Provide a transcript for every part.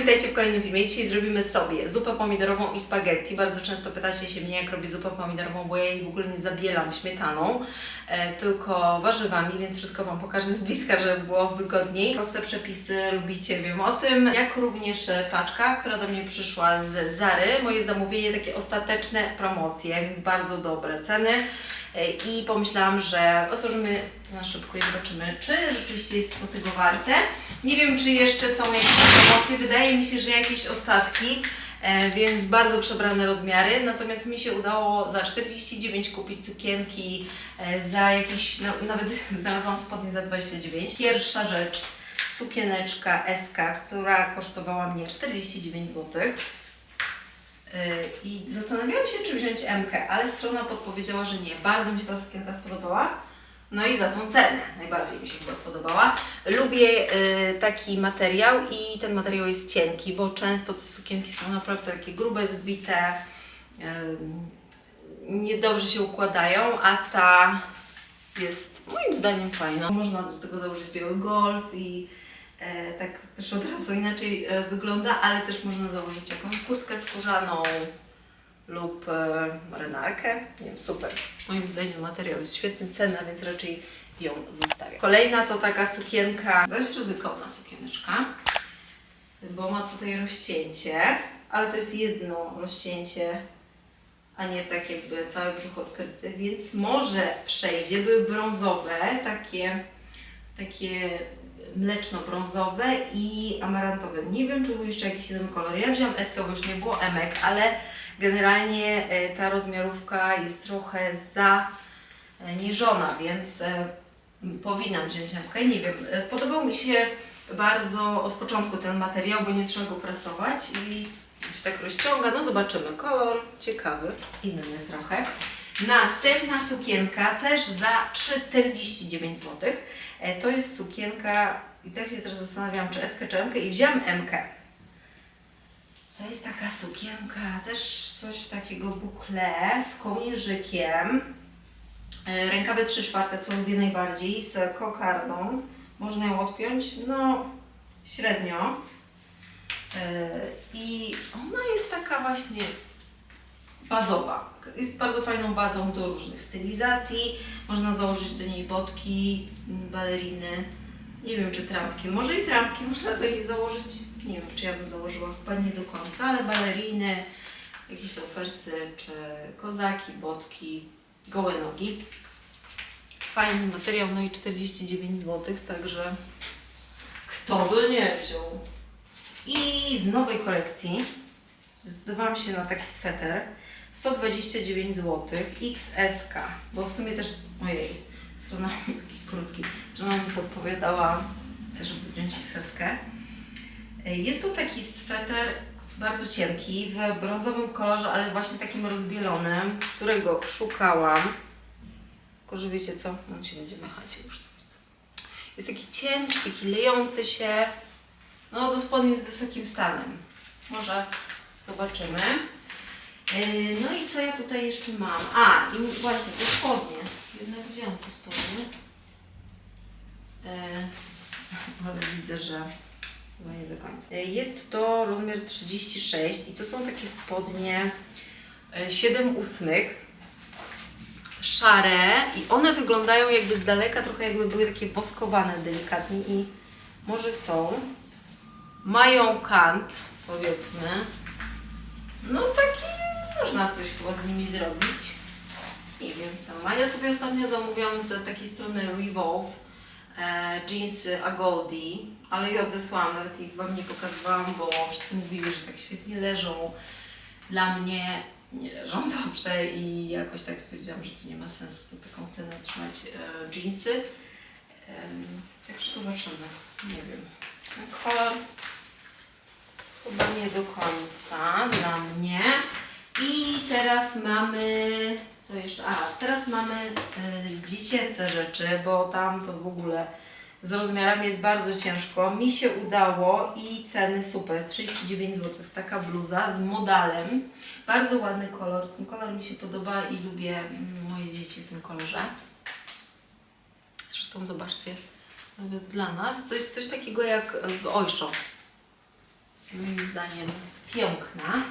witajcie w kolejnym filmie. Dzisiaj zrobimy sobie zupę pomidorową i spaghetti. Bardzo często pytacie się mnie, jak robię zupę pomidorową, bo ja jej w ogóle nie zabielam śmietaną, e, tylko warzywami, więc wszystko Wam pokażę z bliska, żeby było wygodniej. Proste przepisy lubicie, wiem o tym. Jak również paczka, która do mnie przyszła z Zary. Moje zamówienie, takie ostateczne promocje, więc bardzo dobre ceny. E, I pomyślałam, że otworzymy to na szybko i zobaczymy, czy rzeczywiście jest to tego warte. Nie wiem, czy jeszcze są jakieś promocje. Wydaje mi się, że jakieś ostatki, e, więc bardzo przebrane rozmiary. Natomiast mi się udało za 49 kupić cukienki, e, za jakieś, na, nawet znalazłam spodnie za 29. Pierwsza rzecz, sukieneczka SK, która kosztowała mnie 49 zł. I zastanawiałam się, czy wziąć MK, ale strona podpowiedziała, że nie. Bardzo mi się ta sukienka spodobała. No i za tą cenę najbardziej mi się chyba spodobała. Lubię y, taki materiał i ten materiał jest cienki, bo często te sukienki są naprawdę takie grube, zbite, y, niedobrze się układają, a ta jest moim zdaniem fajna. Można do tego założyć biały golf i tak też od razu inaczej e, wygląda, ale też można założyć jakąś kurtkę skórzaną lub e, marynarkę. Nie wiem, super. Moim zdaniem materiał jest świetny, cena, więc raczej ją zostawię. Kolejna to taka sukienka, dość ryzykowna sukieneczka, bo ma tutaj rozcięcie, ale to jest jedno rozcięcie, a nie tak jakby cały brzuch odkryty, więc może przejdzie. Były brązowe, takie, takie mleczno-brązowe i amarantowe. Nie wiem, czy był jeszcze jakiś jeden kolor. Ja wziąłam SK, bo już nie było emek, ale generalnie e, ta rozmiarówka jest trochę zaniżona, więc e, powinnam wziąć emkę. Nie wiem, e, podobał mi się bardzo od początku ten materiał, bo nie trzeba go prasować i się tak rozciąga. No zobaczymy. Kolor ciekawy, inny trochę. Następna sukienka też za 49 zł. To jest sukienka, i tak się też zastanawiałam, czy SK czy MK i wzięłam MK. To jest taka sukienka, też coś takiego bukle z kołnierzykiem. E, Rękawy 3 czwarte, co lubię najbardziej, z kokardą. Można ją odpiąć, no średnio. E, I ona jest taka właśnie bazowa. Jest bardzo fajną bazą do różnych stylizacji. Można założyć do niej botki, baleriny. Nie wiem, czy trampki. Może i trampki można do założyć. Nie wiem, czy ja bym założyła. Chyba nie do końca, ale baleriny, jakieś lofersy, czy kozaki, botki, gołe nogi. Fajny materiał, no i 49 zł, także kto by nie wziął. I z nowej kolekcji zdecydowałam się na taki sweter. 129 zł, XSK, bo w sumie też, ojej, strona krótki, strona mi podpowiadała, żeby wziąć XSK. Jest to taki sweter bardzo cienki, w brązowym kolorze, ale właśnie takim rozbielonym, którego szukałam. Tylko, że wiecie co, on się będzie machać już. to. Jest taki cienki, taki lejący się, no do spodni z wysokim stanem. Może zobaczymy. Yy, No i co ja tutaj jeszcze mam? A, i właśnie te spodnie. Jednak wziąłem te spodnie. Yy, ale widzę, że chyba nie do końca. Yy, Jest to rozmiar 36 i to są takie spodnie yy, 7 ósmych. Szare i one wyglądają jakby z daleka trochę jakby były takie woskowane delikatnie i może są. Mają kant, powiedzmy. No taki można coś chyba z nimi zrobić. Nie wiem sama. Ja sobie ostatnio zamówiłam z takiej strony Revolve e, jeansy Agodi, ale je odesłałam, nawet ich Wam nie pokazywałam, bo wszyscy mówili, że tak świetnie leżą. Dla mnie nie leżą dobrze i jakoś tak stwierdziłam, że to nie ma sensu za taką cenę trzymać e, jeansy. Em, Także zobaczymy. Nie wiem. Kolor Chyba nie do końca dla mnie. I teraz mamy. Co jeszcze? A, teraz mamy y, dziecięce rzeczy, bo tam to w ogóle z rozmiarami jest bardzo ciężko. Mi się udało i ceny super. 39 zł. Taka bluza z modalem. Bardzo ładny kolor. Ten kolor mi się podoba i lubię mm, moje dzieci w tym kolorze. Zresztą zobaczcie, dla nas to jest coś takiego jak w Oysho. moim zdaniem piękna.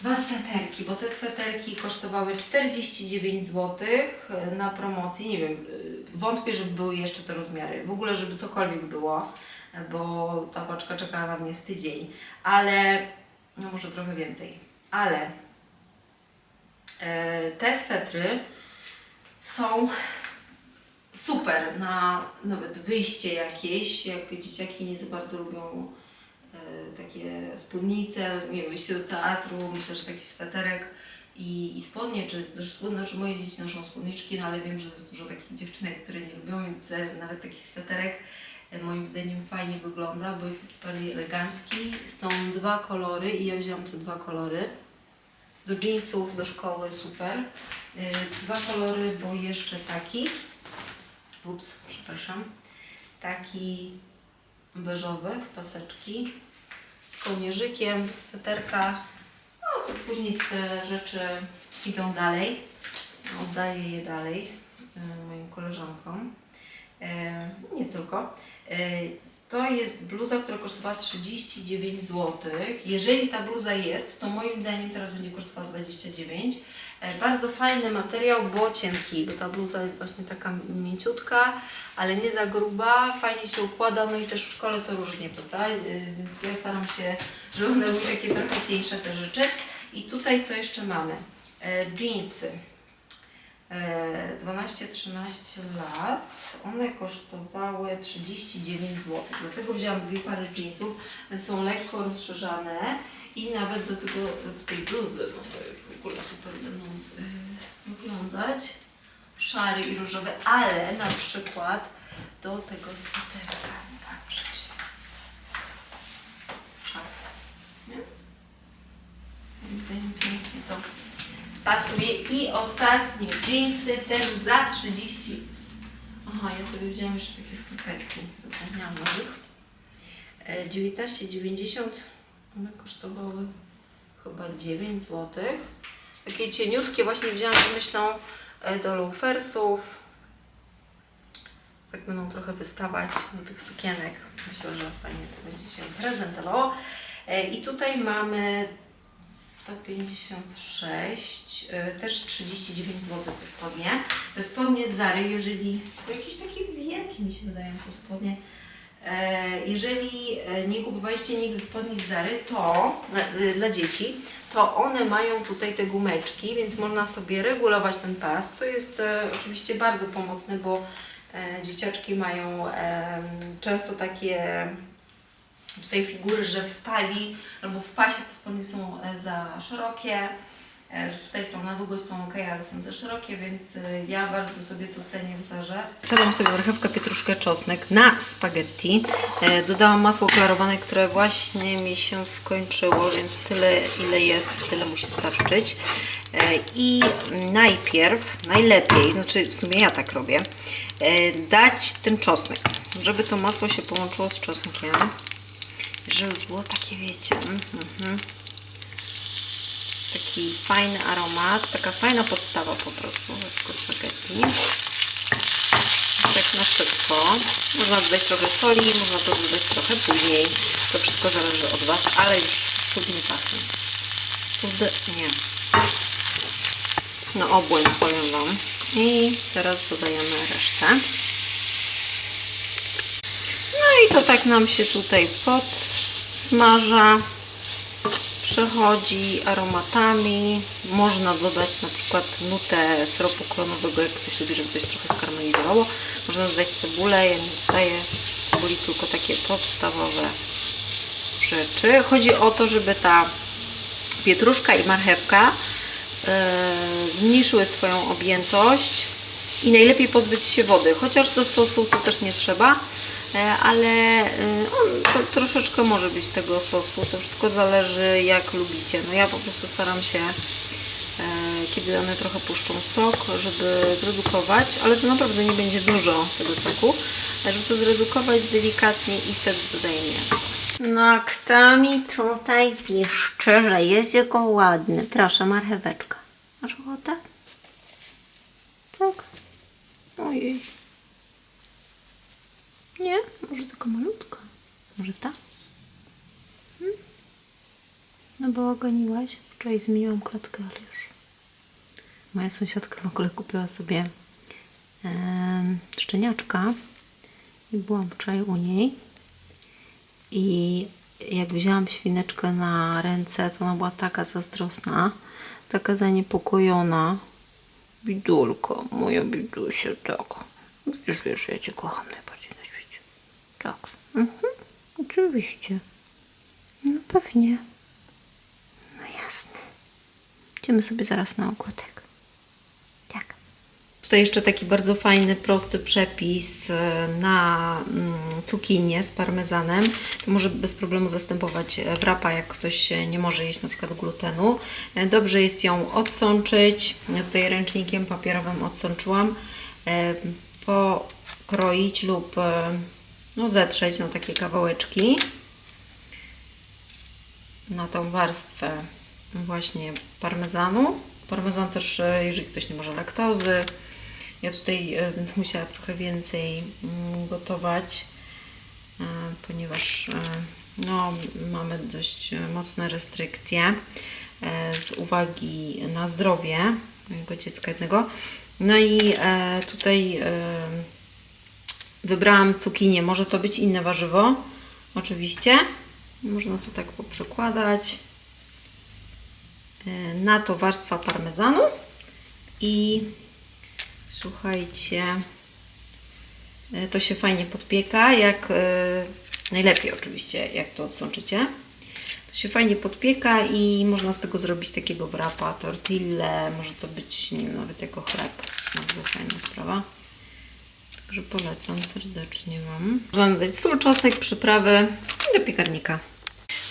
Dwa sweterki, bo te sweterki kosztowały 49 zł na promocji. Nie wiem, y, wątpię, żeby były jeszcze te rozmiary. W ogóle, żeby cokolwiek było, bo ta paczka czekała na mnie z tydzień. Ale, no może trochę więcej. Ale e, te swetry są super na nawet wyjście jakieś, jak dzieciaki nie za bardzo lubią e, takie spódnice, nie wiem, wyjście do teatru, myślę, że taki sweterek i, i spodnie, czy też spódne, znaczy moje dzieci noszą spódniczki, no ale wiem, że jest dużo takich dziewczynek, które nie lubią, więc e, nawet taki sweterek e, moim zdaniem fajnie wygląda, bo jest taki bardziej elegancki. Są dwa kolory i ja wzięłam te dwa kolory. Do jeansów, do szkoły super. E, Dwa kolory, bo jeszcze taki. Ups, przepraszam. Taki beżowy w paseczki kołnierzykiem, sweterka. No, później te rzeczy idą dalej. Oddaję je dalej e, moim koleżankom. E, nie tylko. E, to jest bluza, która kosztowała 39 zł. Jeżeli ta bluza jest, to moim zdaniem teraz będzie kosztowała 29. E, Bardzo fajny materiał, bo cienki, bo ta bluza jest właśnie taka mięciutka, ale nie za gruba, fajnie się układa, no i też w szkole to różnie tutaj, y, więc ja staram się, żeby one były takie trochę cieńsze te rzeczy. I tutaj co jeszcze mamy? E, Jeansy. E, 12-13 lat, one kosztowały 39 zł, dlatego wzięłam dwie pary jeansów, są lekko rozszerzane i nawet do, tego, do tej bluzy, no to już w ogóle super będą y, wyglądać, szary i różowy, ale na przykład do tego sweterka, patrzcie, szat, nie? Moim zdaniem pięknie to pasuje. I ostatnie jeansy też za 30. Aha, ja sobie wziąłem jeszcze takie skarpetki, zapomniałam o nich. E, 19,90 one kosztowały chyba 9 zł. Takie cieniutkie właśnie wzięłam z myślą e, do loafersów. Tak będą trochę wystawać do tych sukienek. Myślę, że fajnie to będzie się prezentowało. E, I tutaj mamy 156, y, też 39 zł te spodnie. Te spodnie z Zary, jeżeli, to jakieś takie wielkie mi się wydają te spodnie. E, Jeżeli e, nie kupowaliście nigdy spodni z Zary, to dla- dzieci, to one mają tutaj te gumeczki, więc można sobie regulować ten pas, co jest e, oczywiście bardzo pomocne, bo e, dzieciaczki mają często takie tutaj figury, że w talii albo w pasie te spodnie są e, za szerokie, e, że tutaj są na długość są ok, ale są za szerokie, więc e, ja bardzo sobie to cenię w Zarze. Wsadzam sobie marchewkę, pietruszkę, czosnek na spaghetti. Dodałam masło klarowane, które właśnie mi się skończyło, więc tyle ile jest, tyle musi starczyć. I najpierw, najlepiej, znaczy w sumie ja tak robię, dać ten czosnek, żeby to masło się połączyło z czosnkiem żeby było takie, wiecie, mm, mhm. taki fajny aromat, taka fajna podstawa po prostu spaghetti. Tak na szybko. Można dodać trochę soli, można to dodać trochę później. To wszystko zależy od Was, ale już cudnie pachnie. Cudnie. No obłęd powiem Wam. I teraz dodajemy resztę. No i to tak nam się tutaj podsmaża, przechodzi aromatami. Można dodać na przykład nutę syropu klonowego, jak ktoś lubi, żeby coś trochę skarmelizowało. Można dodać cebulę, ja nie dodaję cebuli, tylko takie podstawowe rzeczy. Chodzi o to, żeby ta pietruszka i marchewka e, zmniejszyły swoją objętość i najlepiej pozbyć się wody, chociaż do sosu to też nie trzeba, ale e, on troszeczkę może być tego sosu, to wszystko zależy jak lubicie. No ja po prostu staram się, e, kiedy one trochę puszczą sok, żeby zredukować, ale to naprawdę nie będzie dużo tego soku, e, żeby to zredukować delikatnie i wtedy dodaję mięso. No, kto mi tutaj piszczy, że jest jego ładny? Proszę, marcheweczka. Masz ochotę? Tak? Ojej. Nie? Może taka malutka? Może ta? Hmm? No bałagoniłaś. Wczoraj zmieniłam klatkę, ale już. Moja sąsiadka w ogóle kupiła sobie em, szczeniaczka i byłam wczoraj u niej i jak wzięłam świneczkę na ręce, to ona była taka zazdrosna, taka zaniepokojona. Bidulko, moja bidusia, tak. Przecież wiesz, ja Cię kocham najbardziej na świecie. Tak. Mhm, oczywiście. No pewnie. No jasne. Idziemy sobie zaraz na ogródek. Tak. Tutaj jeszcze taki bardzo fajny, prosty przepis e, na mm, cukinię z parmezanem. To może bez problemu zastępować e, wrapa, jak ktoś nie może jeść na przykład glutenu. E, Dobrze jest ją odsączyć. Ja tutaj ręcznikiem papierowym odsączyłam. Pokroić lub no, zetrzeć na takie kawałeczki na tą warstwę właśnie parmezanu. Parmezan też, e, jeżeli ktoś nie może laktozy. Ja tutaj e, musiała trochę więcej mm, gotować, e, ponieważ no, mamy dość mocne restrykcje z uwagi na zdrowie mojego dziecka jednego. No i tutaj wybrałam cukinię. Może to być inne warzywo, oczywiście. Można to tak poprzekładać. E, Na to warstwa parmezanu i słuchajcie, e, to się fajnie podpieka, jak e, najlepiej oczywiście, jak to odsączycie. To się fajnie podpieka i można z tego zrobić takiego wrapa, tortille, może to być, nie wiem, nawet jako chleb. Bardzo fajna sprawa. Także polecam serdecznie Wam. Można dodać sól, czosnek, przyprawy i do piekarnika.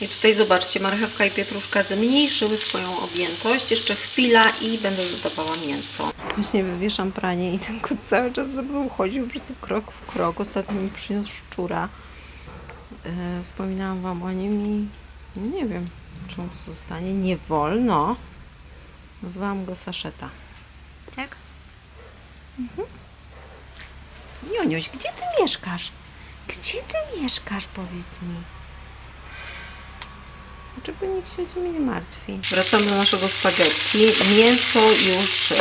I tutaj zobaczcie, marchewka i pietruszka zmniejszyły swoją objętość. Jeszcze chwila i będę dodawała mięso. Właśnie wywieszam pranie i ten kot cały czas ze mną chodził po prostu krok w krok. Ostatnio mi przyniósł szczura. E, wspominałam Wam o nim i nie wiem, czy on zostanie. Nie wolno. Nazwałam go Saszeta. Tak? Joniuś, gdzie ty mieszkasz? Gdzie ty mieszkasz, powiedz mi? Żeby nikt się o ciebie nie martwi. Wracamy do naszego spaghetti. Mięso już e,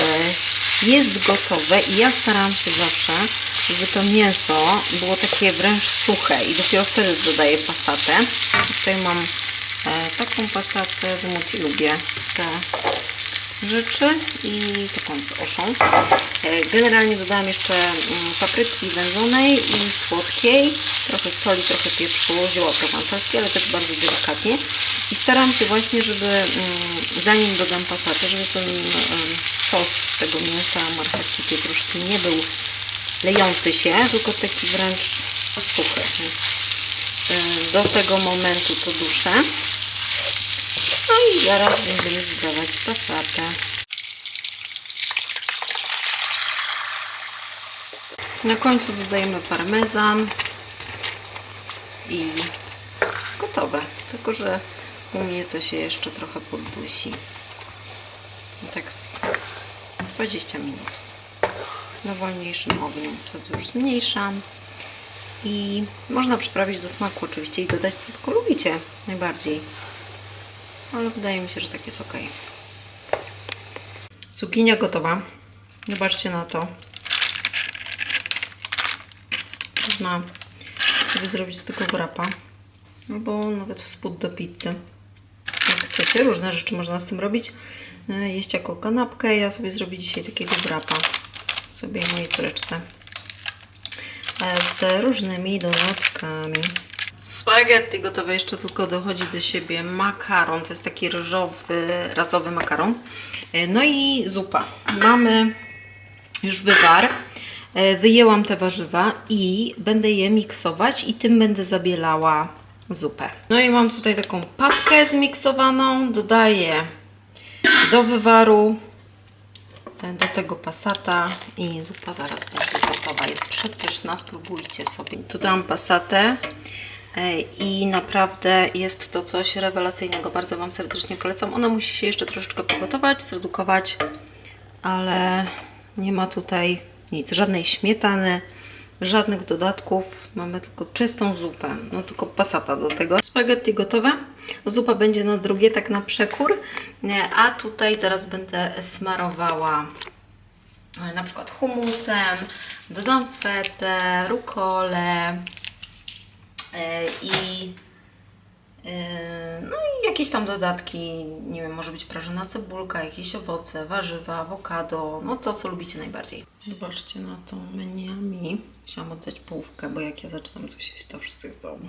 jest gotowe i ja starałam się zawsze, żeby to mięso było takie wręcz suche i dopiero wtedy dodaję pasatę. Tutaj mam e, taką pasatę z muki, lubię te rzeczy i taką z oszą. E, Generalnie dodałam jeszcze mm, papryki wędzonej i słodkiej, trochę soli, trochę pieprzu, zioła prowansalskie, ale też bardzo delikatnie. I staram się właśnie, żeby mm, zanim dodam pasatę, żeby ten em, sos z tego mięsa, marchewki, pietruszki nie był lejący się, tylko taki wręcz suchy. Więc e, do tego momentu to duszę. No i zaraz będziemy dodawać pasatę. Na końcu dodajemy parmezan i gotowe. Tylko, że u mnie to się jeszcze trochę poddusi. Tak z 20 minut. Na wolniejszym ogniu wtedy już zmniejszam. I można przyprawić do smaku oczywiście i dodać co tylko lubicie najbardziej ale wydaje mi się, że tak jest ok. Cukinia gotowa. Zobaczcie na to. Można sobie zrobić z tego wrapa. Albo nawet spód do pizzy. Jak chcecie, różne rzeczy można z tym robić. E, Jeść jako kanapkę. Ja sobie zrobię dzisiaj takiego wrapa. Sobie i mojej córeczce. E, Z różnymi dodatkami. Spaghetti gotowe, jeszcze tylko dochodzi do siebie makaron, to jest taki ryżowy, razowy makaron. E, No i zupa. Mamy już wywar. E, Wyjęłam te warzywa i będę je miksować i tym będę zabielała zupę. No i mam tutaj taką papkę zmiksowaną, dodaję do wywaru, e, do tego pasata i zupa zaraz będzie gotowa. Jest przepyszna, spróbujcie sobie. Dodałam pasatę. E, I naprawdę jest to coś rewelacyjnego. Bardzo Wam serdecznie polecam. Ona musi się jeszcze troszeczkę pogotować, zredukować, ale nie ma tutaj nic, żadnej śmietany, Żadnych dodatków, mamy tylko czystą zupę, no tylko pasata do tego. Spaghetti gotowe, zupa będzie na drugie, tak na przekór, Nie, a tutaj zaraz będę smarowała e, na przykład humusem, dodam fetę, rukolę e, i e, no i jakieś tam dodatki, nie wiem, może być prażona cebulka, jakieś owoce, warzywa, awokado, no to co lubicie najbardziej. Zobaczcie na to meniami. Musiałam oddać połówkę, bo jak ja zaczynam coś jeść, to wszyscy chcą.